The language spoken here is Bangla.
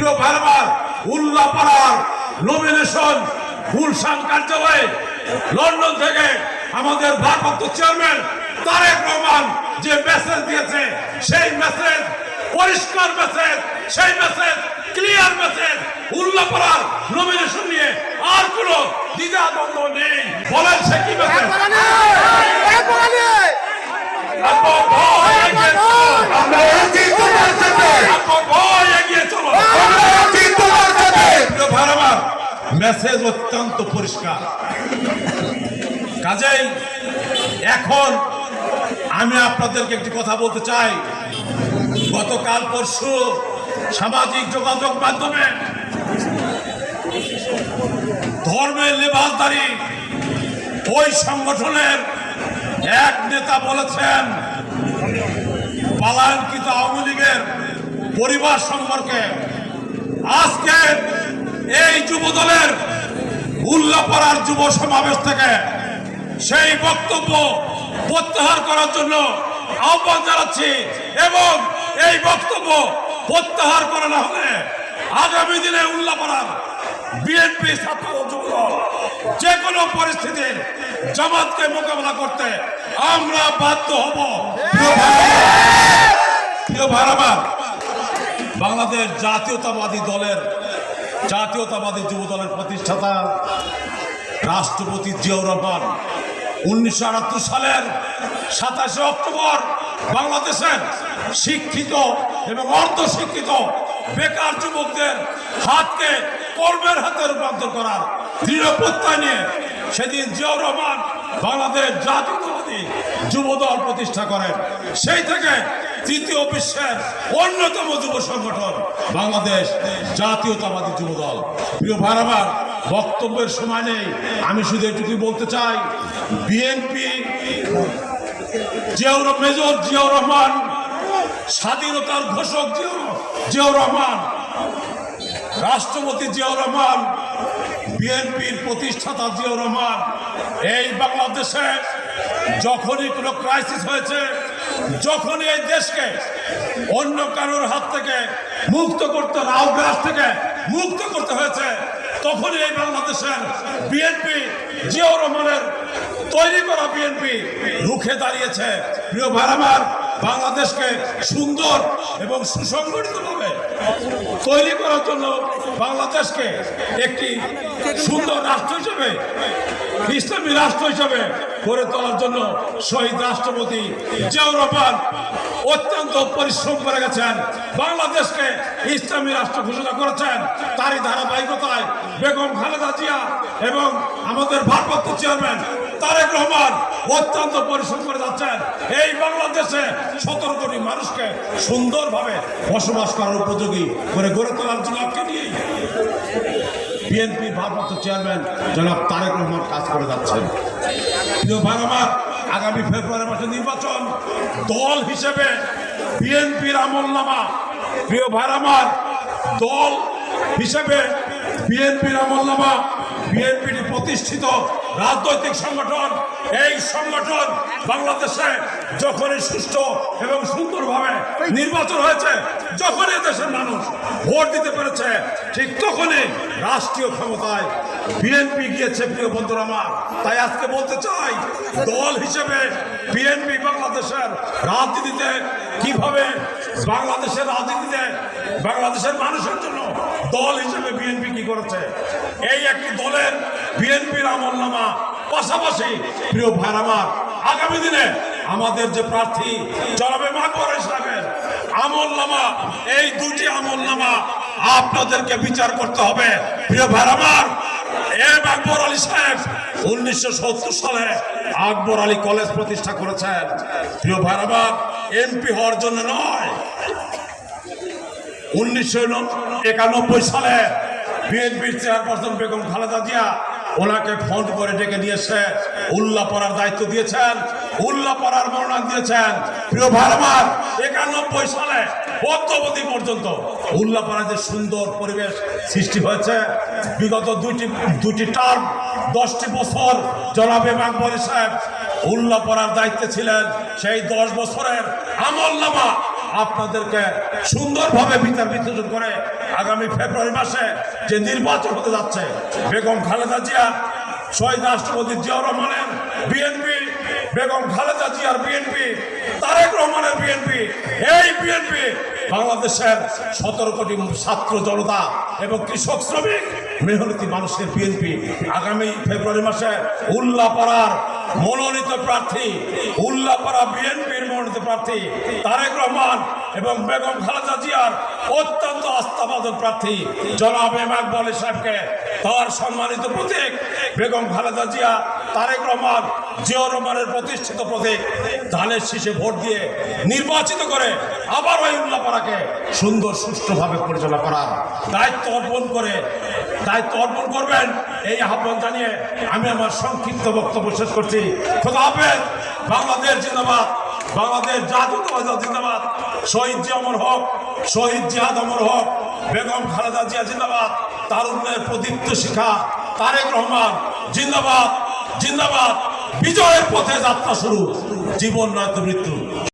প্রিয় ভাইবার উল্লাপাড়ার নমিনেশন গুলশান কার্যালয়ে লন্ডন থেকে আমাদের ভারপ্রাপ্ত চেয়ারম্যান তারেক রহমান যে মেসেজ দিয়েছে, সেই মেসেজ পরিষ্কার মেসেজ সেই মেসেজ ক্লিয়ার মেসেজ উল্লাপাড়ার নমিনেশন নিয়ে আর কোনো দ্বিধা নেই। বলেন সে কি মেসেজ মেসেজ অত্যন্ত পরিষ্কার। কাজেই এখন আমি আপনাদেরকে একটি কথা বলতে চাই। গতকাল পরশু সামাজিক যোগাযোগ মাধ্যমে ধর্মের লেবাসদারি ওই সংগঠনের এক নেতা বলেছেন, পালায়নকৃত আওয়ামী লীগের পরিবার সম্পর্কে আজকে এই যুব দলের উল্লাপাড়ার যুব সমাবেশ থেকে সেই বক্তব্য প্রত্যাহার করার জন্য আহ্বান জানাচ্ছি এবং এই বক্তব্য প্রত্যাহার করা না হলে আগামী দিনে উল্লাপাড়ার বিএনপি ছাত্র যুবদল যে কোনো পরিস্থিতির জামাতকে মোকাবেলা করতে আমরা বাধ্য হব। প্রিয় ভাইরা- প্রিয় ভাইরা আমার, বাংলাদেশ জাতীয়তাবাদী দলের জাতীয়তাবাদী যুব দলের প্রতিষ্ঠাতা রাষ্ট্রপতি জিয়াউর রহমান, উনিশশো আটাত্তর সালের সাতাশে অক্টোবর বাংলাদেশের শিক্ষিত এবং অর্ধ শিক্ষিত বেকার যুবকদের হাতকে কর্মের হাতে রূপান্তর করার দৃঢ় প্রত্যয় নিয়ে সেদিন জিয়াউর রহমান বাংলাদেশ জাতীয়তাবাদী যুব দল প্রতিষ্ঠা করেন। সেই থেকে তৃতীয় বিশ্বের অন্যতম যুব সংগঠন বাংলাদেশ জাতীয়তাবাদী যুব দল প্রিয় ভাই বক্তব্যের সময় নেই। আমি শুধু এটুকুই বলতে চাই, বিএনপি জিয়াউর মেজর জিয়াউর রহমান, স্বাধীনতার ঘোষক জিয়াউর রহমান, রাষ্ট্রপতি জিয়াউর রহমান, বিএনপির প্রতিষ্ঠাতা জিয়াউর রহমান। এই বাংলাদেশে যখনই কোনো ক্রাইসিস হয়েছে যখনই এই দেশকে অন্য কারোর হাত থেকে মুক্ত করতে রাউগ্রাস থেকে মুক্ত করতে হয়েছে, তখনই এই বাংলাদেশের বিএনপি জিয়াউর রহমানের তৈরি করা বিএনপি রুখে দাঁড়িয়েছে। প্রিয় ভাই আমার বাংলাদেশকে সুন্দর এবং সুসংগঠিত সুসংগঠিতভাবে তৈরি করার জন্য বাংলাদেশকে একটি সুন্দর রাষ্ট্র হিসেবে ইসলামী রাষ্ট্র হিসেবে গড়ে তোলার জন্য শহীদ রাষ্ট্রপতি জিয়াউর রহমান অত্যন্ত পরিশ্রম করে গেছেন। বাংলাদেশকে ইসলামী রাষ্ট্র ঘোষণা করেছেন তারই ধারাবাহিকতায় বেগম খালেদা জিয়া এবং আমাদের ভারপ্রাপ্ত চেয়ারম্যান তারেক রহমান অত্যন্ত পরিশ্রম করে যাচ্ছেন। এই বাংলাদেশে সতেরো কোটি মানুষকে সুন্দরভাবে বসবাস করার উপযোগী করে গড়ে তোলার জন্য নিয়েই বিএনপির ভারপ্রাপ্ত চেয়ারম্যান জনাব তারেক রহমান কাজ করে যাচ্ছেন। প্রিয় আগামী ফেব্রুয়ারি মাসে নির্বাচন দল হিসেবে বিএনপির আমল নামা। প্রিয় ভাই, আমার দল হিসেবে বিএনপির আমল নামা বিএনপির প্রতিষ্ঠিত রাজনৈতিক সংগঠন, এই সংগঠন বাংলাদেশে যখনই সুষ্ঠু এবং সুন্দরভাবে নির্বাচন হয়েছে, যখনই দেশের মানুষ ভোট দিতে পেরেছে, ঠিক তখনই রাষ্ট্রীয় ক্ষমতায় বিএনপি গিয়েছে, প্রিয় বন্ধুরা আমার। তাই আজকে বলতে চাই, দল হিসেবে বিএনপি বাংলাদেশের রাজনীতিতে কীভাবে বাংলাদেশের রাজনীতিতে বাংলাদেশের মানুষের জন্য দল হিসেবে বিএনপি কি করেছে? এই একটি দলের বিএনপির আমল নামা পাশাপাশি প্রিয় ভাই আমার, আগামী দিনে আমাদের যে প্রার্থী জনাবে মাকবর সাহেবের আমল এই দুটি আমল আপনাদেরকে বিচার করতে হবে। প্রিয় ভাই আমার, এম আকবর আলী সাহেব উনিশশো সত্তর সালে আকবর আলী কলেজ প্রতিষ্ঠা করেছেন। প্রিয় ভাই আমার, এমপি হওয়ার জন্য নয়। উনিশশো একানব্বই সালে বিএনপির চেয়ারপারসন বেগম খালেদা জিয়া ওনাকে ফোন করে ডেকে নিয়েছে। উল্লাপাড়ার দায়িত্ব দিয়েছেন। উল্লাপাড়ার মনোনয়ন দিয়েছেন। প্রিয় ভাই আমার একানব্বই সালে অদ্যবধি পর্যন্ত উল্লাপাড়ায় যে সুন্দর পরিবেশ সৃষ্টি হয়েছে, বিগত দুটি দুটি টার্ম দশটি বছর জনাবে মাকবরি সাহেব উল্লাপাড়ার দায়িত্বে ছিলেন সেই দশ বছরের আমল নামা আপনাদেরকে সুন্দরভাবে বিচার বিশ্লেষণ করে আগামী ফেব্রুয়ারি মাসে যে নির্বাচন হতে যাচ্ছে, বেগম খালেদা জিয়া, শহীদ রাষ্ট্রপতি জিয়াউর রহমানের বিএনপি, বেগম খালেদা জিয়ার বিএনপি, তারেক রহমানের বিএনপি, এই বিএনপি বাংলাদেশের সতেরো কোটি ছাত্র জনতা এবং কৃষক শ্রমিক, মেহনতি মানুষের বিএনপি আগামী ফেব্রুয়ারি মাসে উল্লাপাড়ার মনোনীত প্রার্থী, উল্লাপাড়া বিএনপির মনোনীত প্রার্থী তারেক রহমান এবং বেগম খালেদা জিয়ার অত্যন্ত আস্থাবাদক প্রার্থী জনাব এম আকবর সাহেবকে তার সম্মানিত প্রতীক, বেগম খালেদা জিয়া, তারেক রহমান জিয়াউর রহমানের প্রতিষ্ঠিত প্রতীক, ধানের শীষে ভোট দিয়ে নির্বাচিত করে আবার ওই উল্লাপাড়াকে সুন্দর, সুষ্ঠুভাবে পরিচালনা করার দায়িত্ব অর্পণ করে, দায়িত্ব অর্পণ করবেন। এই আহ্বান জানিয়ে আমি আমার সংক্ষিপ্ত বক্তব্য শেষ করছি। খোদা হাফেজ, বাংলাদেশ জিন্দাবাদ, বাংলাদেশ জাতীয়তাবাদ জিন্দাবাদ শহীদ জি অমর হক, শহীদ জিহাদ অমর হক বেগম খালেদা জিয়া জিন্দাবাদ তারুণ্যের প্রদীপ্ত শিখা তারেক রহমান, জিন্দাবাদ জিন্দাবাদ, বিজয়ের পথে যাত্রা শুরু, জীবন নয়তো মৃত্যু।